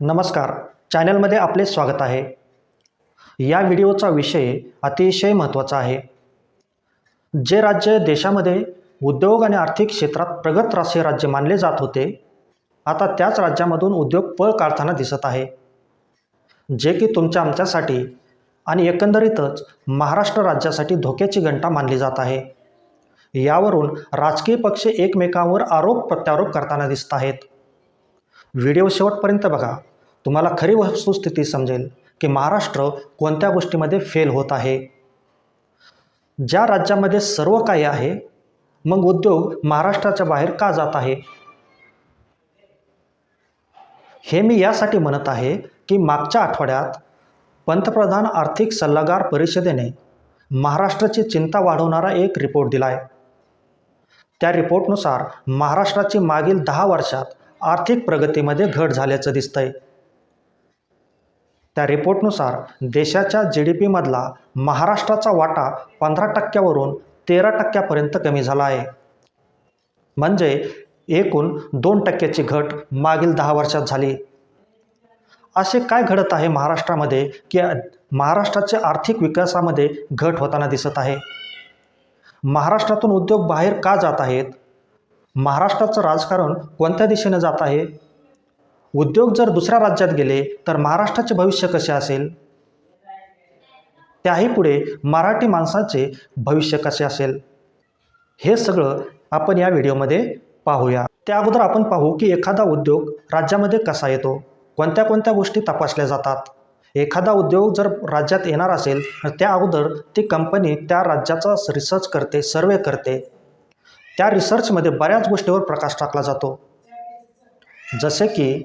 नमस्कार. चॅनलमध्ये आपले स्वागत आहे. या व्हिडिओचा विषय अतिशय महत्त्वाचा आहे. जे राज्य देशामध्ये उद्योग आणि आर्थिक क्षेत्रात प्रगत राष्ट्रीय राज्य मानले जात होते आता त्याच राज्यामधून उद्योग पळ काढताना दिसत आहे. जे की तुमच्या आमच्यासाठी आणि एकंदरीतच महाराष्ट्र राज्यासाठी धोक्याची घंटा मानली जात आहे. यावरून राजकीय पक्ष एकमेकांवर आरोप प्रत्यारोप करताना दिसत आहेत. व्हिडिओ शेवटपर्यंत बघा. तुम्हाला खरी वस्तुस्थिती समजेल की महाराष्ट्र कोणत्या गोष्टीमध्ये फेल होत आहे. ज्या राज्यामध्ये सर्व काही आहे मग उद्योग महाराष्ट्राच्या बाहेर का जात आहे? हे मी यासाठी म्हणत आहे की मागच्या आठवड्यात पंतप्रधान आर्थिक सल्लागार परिषदेने महाराष्ट्राची चिंता वाढवणारा एक रिपोर्ट दिला आहे त्या रिपोर्टनुसार महाराष्ट्राची मागील दहा वर्षात आर्थिक प्रगतीमध्ये घट झाल्याचं दिसतं आहे त्या रिपोर्टनुसार देशाच्या जी डी पीमधला महाराष्ट्राचा वाटा पंधरा टक्क्यावरून तेरा टक्क्यापर्यंत कमी झाला आहे. म्हणजे एकूण दोन टक्क्याची घट मागील दहा वर्षात झाली. असे काय घडत आहे महाराष्ट्रामध्ये की महाराष्ट्राच्या आर्थिक विकासामध्ये घट होताना दिसत आहे? महाराष्ट्रातून उद्योग बाहेर का जात आहेत? महाराष्ट्राचं राजकारण कोणत्या दिशेनं जात आहे? उद्योग जर दुसऱ्या राज्यात गेले तर महाराष्ट्राचे भविष्य कसे असेल? त्याही पुढे मराठी माणसाचे भविष्य कसे असेल? हे सगळं आपण या व्हिडिओमध्ये पाहूया. त्या अगोदर आपण पाहू की एखादा उद्योग राज्यामध्ये कसा येतो? कोणत्या कोणत्या गोष्टी तपासल्या जातात? एखादा उद्योग जर राज्यात येणार असेल तर त्या अगोदर ती कंपनी त्या राज्याचा रिसर्च करते सर्वे करते. त्या रिसर्चमध्ये बऱ्याच गोष्टीवर प्रकाश टाकला जातो. जसे की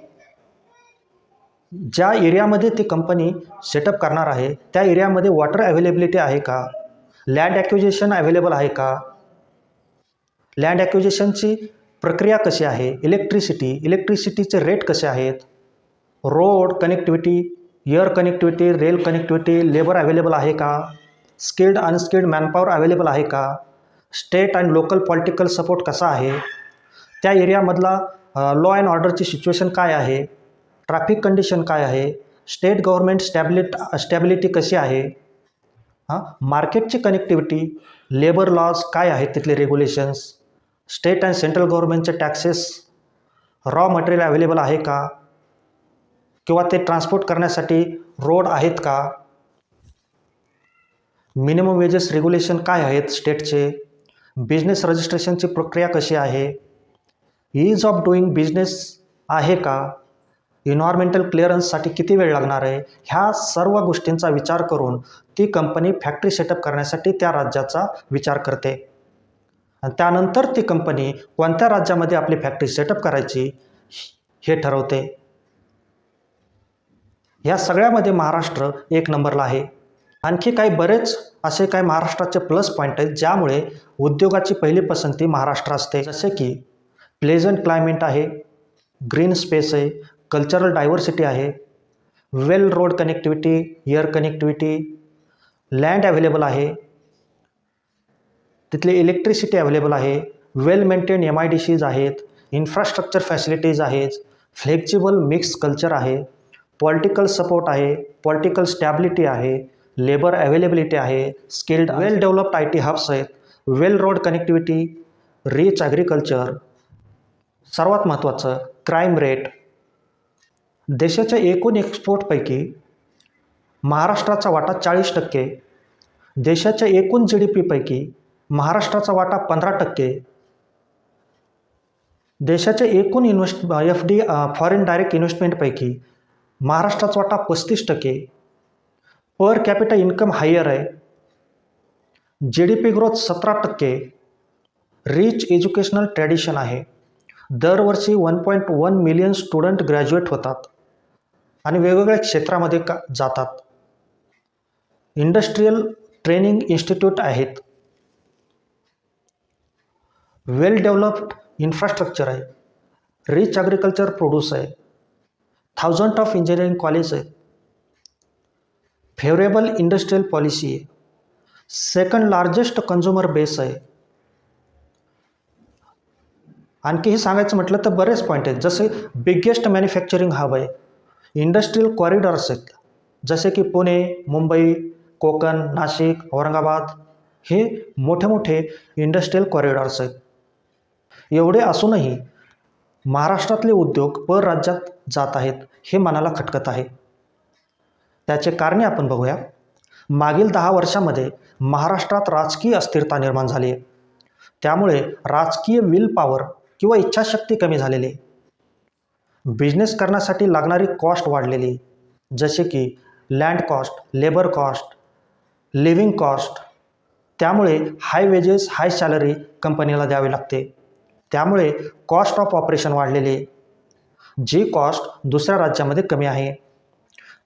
ज्या एरियामध्ये ती कंपनी सेटअप करणार आहे त्या एरियामध्ये वॉटर अवेलेबिलिटी आहे का? लँड ॲक्विजिशन अवेलेबल आहे का? लँड ॲक्विजिशनची प्रक्रिया कशी आहे? इलेक्ट्रिसिटी इलेक्ट्रिसिटीचे रेट कसे आहेत? Road connectivity air connectivity rail connectivity labour available आहे का? स्किल्ड अनस्किल्ड मॅनपॉवर अवेलेबल आहे का? State and local political support कसा आहे? त्या एरियामधला लॉ अँड ऑर्डरची सिच्युएशन काय आहे? ट्रॅफिक कंडिशन काय आहे? स्टेट गव्हर्मेंट स्टॅबिलिट स्टॅबिलिटी कशी आहे? हां? मार्केटची कनेक्टिव्हिटी लेबर लॉज काय आहेत तिथले रेग्युलेशन्स स्टेट अँड सेंट्रल गव्हर्मेंटचे टॅक्सेस रॉ मटेरियल अवेलेबल आहे का? किंवा ते ट्रान्सपोर्ट करण्यासाठी रोड आहेत का? मिनिमम वेजेस रेग्युलेशन काय आहेत स्टेटचे बिझनेस रजिस्ट्रेशनची प्रक्रिया कशी आहे? ईज ऑफ डुईंग बिझनेस आहे का? इन्व्हायरमेंटल क्लिअरन्ससाठी किती वेळ लागणार आहे? ह्या सर्व गोष्टींचा विचार करून ती कंपनी फॅक्टरी सेटअप करण्यासाठी त्या राज्याचा विचार करते. आणि त्यानंतर ती कंपनी कोणत्या राज्यामध्ये आपली फॅक्टरी सेटअप करायची हे ठरवते. ह्या सगळ्यामध्ये महाराष्ट्र एक नंबरला आहे. आणखी काही बरेच असे काही महाराष्ट्राचे प्लस पॉईंट आहेत ज्यामुळे उद्योगाची पहिली पसंती महाराष्ट्र असते. जसे की प्लेझंट क्लायमेट आहे ग्रीन स्पेस आहे कल्चरल डायव्हर्सिटी आहे well road connectivity air connectivity land available आहे तिथली इलेक्ट्रिसिटी अवेलेबल आहे well maintain M I D Cs आहेत इन्फ्रास्ट्रक्चर फॅसिलिटीज आहेत फ्लेक्झिबल मिक्स कल्चर आहे पॉलिटिकल सपोर्ट आहे पॉलिटिकल स्टॅबिलिटी आहे लेबर अवेलेबिलिटी आहे skilled well developed I T hubs आहेत well road connectivity rich agriculture सर्वात महत्त्वाचं क्राईम रेट देशाच्या एकूण एक्सपोर्टपैकी महाराष्ट्राचा वाटा चाळीस टक्के देशाच्या एकूण जी डी पीपैकी महाराष्ट्राचा वाटा पंधरा टक्के देशाच्या एकूण invest F D foreign direct इन्व्हेस्टमेंटपैकी महाराष्ट्राचा वाटा पस्तीस टक्के पर कॅपिटा इन्कम हायर आहे. जी डी पी ग्रोथ सतरा टक्के. रिच एज्युकेशनल ट्रॅडिशन आहे. दरवर्षी one point one million student graduate होतात आणि वेगवेगळ्या क्षेत्रामध्ये का जातात. इंडस्ट्रीयल ट्रेनिंग इन्स्टिट्यूट आहेत. वेल डेव्हलप्ड इन्फ्रास्ट्रक्चर आहे. रिच ॲग्रिकल्चर प्रोड्यूस आहे. थाउजंड ऑफ इंजिनिअरिंग कॉलेज आहेत फेवरेबल इंडस्ट्रियल पॉलिसी आहे. सेकंड लार्जेस्ट कन्झ्युमर बेस आहे. आणखी हे सांगायचं म्हटलं तर बरेच पॉईंट आहेत. जसे बिगेस्ट मॅन्युफॅक्चरिंग हब आहे. इंडस्ट्रीयल कॉरिडॉर्स आहेत. जसे की पुणे मुंबई कोकण नाशिक औरंगाबाद हे मोठे मोठे इंडस्ट्रीयल कॉरिडॉर्स आहेत. एवढे असूनही महाराष्ट्रातले उद्योग परराज्यात जात आहेत हे मनाला खटकत आहे. त्याचे कारणे आपण बघूया. मागील दहा वर्षामध्ये महाराष्ट्रात राजकीय अस्थिरता निर्माण झाली आहे. त्यामुळे राजकीय विल पॉवर किंवा इच्छाशक्ती कमी झालेली आहे. बिझनेस करण्यासाठी लागणारी कॉस्ट वाढलेली जसे की land cost labour cost living cost त्यामुळे हाय वेजेस हाय सॅलरी कंपनीला द्यावी लागते. त्यामुळे कॉस्ट ऑफ ऑपरेशन वाढलेली आहे. जी कॉस्ट दुसऱ्या राज्यामध्ये कमी आहे.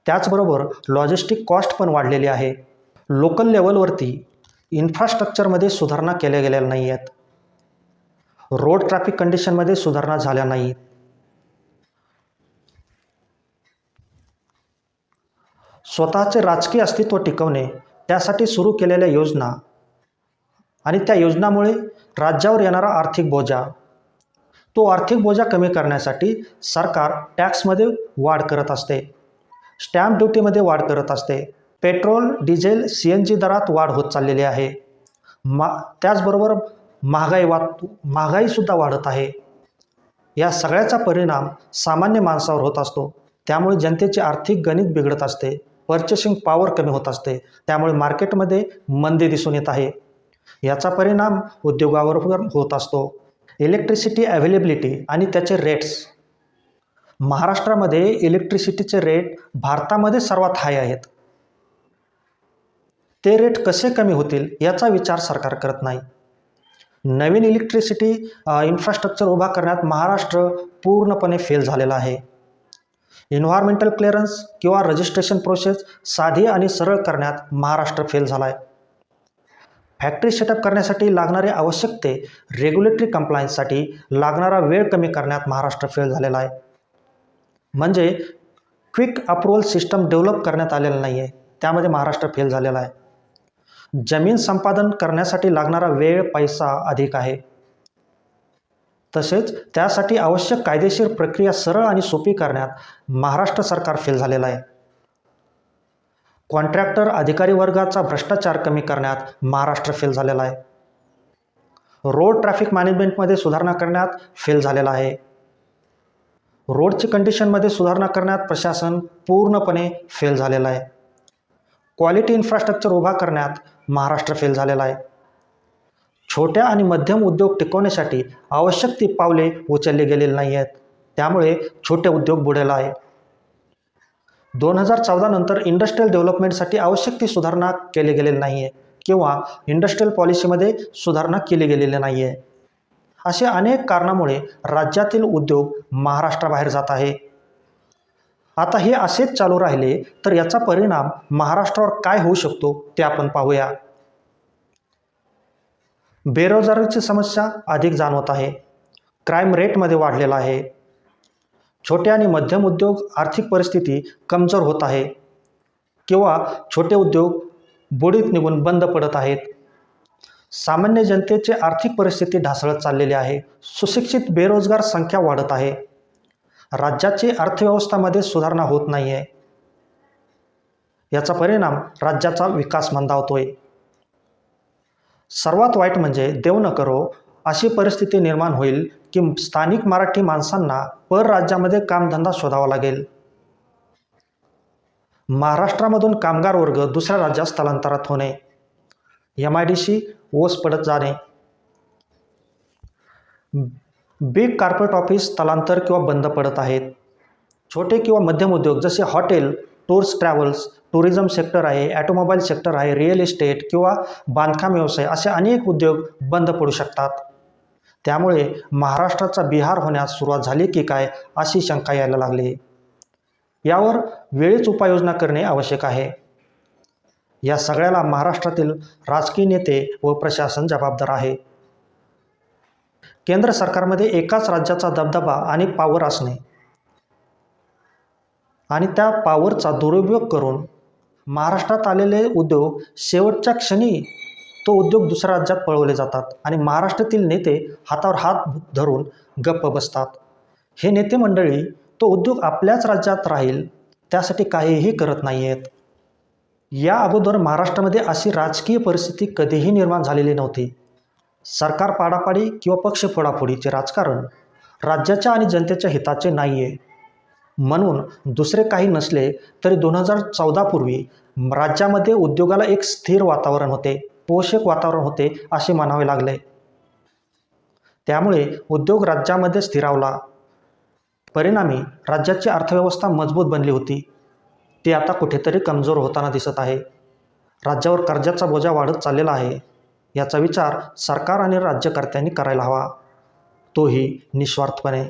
त्याचबरोबर लॉजिस्टिक कॉस्ट पण वाढलेली आहे. लोकल लेवलवरती इन्फ्रास्ट्रक्चरमध्ये सुधारणा केल्या गेलेल्या नाही आहेत रोड ट्रॅफिक कंडिशनमध्ये सुधारणा झाल्या नाहीत. स्वतःचे राजकीय अस्तित्व टिकवणे त्यासाठी सुरू केलेल्या योजना आणि त्या योजनामुळे राज्यावर येणारा आर्थिक बोजा. तो आर्थिक बोजा कमी करण्यासाठी सरकार टॅक्समध्ये वाढ करत असते. स्टॅम्प ड्युटीमध्ये वाढ करत असते. Petrol diesel C N G दरात वाढ होत चाललेली आहे. मा त्याचबरोबर महागाई वात महागाईसुद्धा वाढत आहे. या सगळ्याचा परिणाम सामान्य माणसावर होत असतो. त्यामुळे जनतेचे आर्थिक गणित बिघडत असते. पर्चेसिंग पॉवर कमी होत असते. त्यामुळे मार्केटमध्ये मंदी दिसून येत आहे. याचा परिणाम उद्योगावर होत असतो. इलेक्ट्रिसिटी अवेलेबिलिटी आणि त्याचे रेट्स महाराष्ट्रामध्ये इलेक्ट्रिसिटीचे रेट भारतामध्ये सर्वात हाय आहेत. ते रेट कसे कमी होतील याचा विचार सरकार करत नाही. नवीन इलेक्ट्रिसिटी इन्फ्रास्ट्रक्चर उभा करण्यात महाराष्ट्र पूर्णपणे फेल झालेला आहे. इन्व्हायरमेंटल क्लिअरन्स किंवा रजिस्ट्रेशन प्रोसेस साधी आणि सरळ करण्यात महाराष्ट्र फेल झाला आहे फॅक्टरी सेटअप करण्यासाठी लागणारे आवश्यक ते रेग्युलेटरी कंप्लायन्ससाठी लागणारा वेळ कमी करण्यात महाराष्ट्र फेल झालेला आहे. म्हणजे क्विक अप्रुव्हल सिस्टम डेव्हलप करण्यात आलेला नाही आहे त्यामध्ये महाराष्ट्र फेल झालेला आहे. जमीन संपादन करण्यासाठी लागणारा वेळ पैसा अधिक आहे. तसेच त्यासाठी आवश्यक कायदेशीर प्रक्रिया सरळ आणि सोपी करण्यात महाराष्ट्र सरकार फेल झालेलं आहे. कॉन्ट्रॅक्टर अधिकारी वर्गाचा भ्रष्टाचार कमी करण्यात महाराष्ट्र फेल झालेला आहे. रोड ट्रॅफिक मॅनेजमेंटमध्ये सुधारणा करण्यात फेल झालेला आहे. रोडची कंडिशनमध्ये सुधारणा करण्यात प्रशासन पूर्णपणे फेल झालेलं आहे. क्वालिटी इन्फ्रास्ट्रक्चर उभा करण्यात महाराष्ट्र फेल झालेला आहे. छोट्या आणि मध्यम उद्योग टिकवण्यासाठी आवश्यक ती पावले उचलली गेलेली नाही आहेत. त्यामुळे छोटे उद्योग बुडेला आहे. दोन हजार चौदा नंतर इंडस्ट्रियल डेव्हलपमेंटसाठी आवश्यक ती सुधारणा केली गेलेली नाही आहे किंवा इंडस्ट्रियल पॉलिसीमध्ये सुधारणा केली गेलेली नाही आहे असे अनेक कारणामुळे राज्यातील उद्योग महाराष्ट्राबाहेर जात आहे. आता हे असेच चालू राहिले तर याचा परिणाम महाराष्ट्रावर काय होऊ शकतो ते आपण पाहूया. बेरोजगारीची समस्या अधिक जाणवत आहे. क्राईम रेटमध्ये वाढलेला आहे. छोटे आणि मध्यम उद्योग आर्थिक परिस्थिती कमजोर होत आहे. किंवा छोटे उद्योग बुडीत निघून बंद पडत आहेत. सामान्य जनतेची आर्थिक परिस्थिती ढासळत चाललेली आहे. सुशिक्षित बेरोजगार संख्या वाढत आहे. राज्याची अर्थव्यवस्थामध्ये सुधारणा होत नाही आहे याचा परिणाम राज्याचा विकास मंदावतोय. सर्वात वाईट म्हणजे देव न करो अशी परिस्थिती निर्माण होईल की स्थानिक मराठी माणसांना परराज्यामध्ये कामधंदा शोधावा लागेल. महाराष्ट्रामधून कामगार वर्ग दुसऱ्या राज्यात स्थलांतरात होणे. एम आय डी सी ओस पडत जाणे. बिग कार्पोरेट ऑफिस स्थलांतर किंवा बंद पडत आहेत. छोटे किंवा मध्यम उद्योग जसे hotel tours travels tourism sector आहे ॲटोमोबाईल सेक्टर आहे रिअल इस्टेट किंवा बांधकाम व्यवसाय असे अनेक उद्योग बंद पडू शकतात. त्यामुळे महाराष्ट्राचा बिहार होण्यास सुरुवात झाली की काय अशी शंका यायला लागली. यावर वेळीच उपाययोजना करणे आवश्यक आहे. या सगळ्याला महाराष्ट्रातील राजकीय नेते व प्रशासन जबाबदार आहे. केंद्र सरकारमध्ये एकाच राज्याचा दबदबा आणि पावर असणे. आणि त्या पावरचा दुरुपयोग करून महाराष्ट्रात आलेले उद्योग शेवटच्या क्षणी तो उद्योग दुसऱ्या राज्यात पळवले जातात आणि महाराष्ट्रातील नेते हातावर हात धरून गप्प बसतात. हे नेते मंडळी तो उद्योग आपल्याच राज्यात राहील त्यासाठी काहीही करत नाही आहेत या अगोदर महाराष्ट्रामध्ये अशी राजकीय परिस्थिती कधीही निर्माण झालेली नव्हती. सरकार पाडापाडी किंवा पक्ष फोडाफोडीचे राजकारण राज्याच्या आणि जनतेच्या हिताचे नाही आहे म्हणून दुसरे काही नसले तरी दोन हजार चौदापूर्वी राज्यामध्ये उद्योगाला एक स्थिर वातावरण होते पोषक वातावरण होते असे म्हणावे लागले. त्यामुळे उद्योग राज्यामध्ये स्थिरावला. परिणामी राज्याची अर्थव्यवस्था मजबूत बनली होती. ती आता कुठेतरी कमजोर होताना दिसत आहे. राज्यावर कर्जाचा बोजा वाढत चाललेला आहे. याचा विचार सरकार आणि राज्यकर्त्यांनी करायला हवा. तोही निस्वार्थपणे.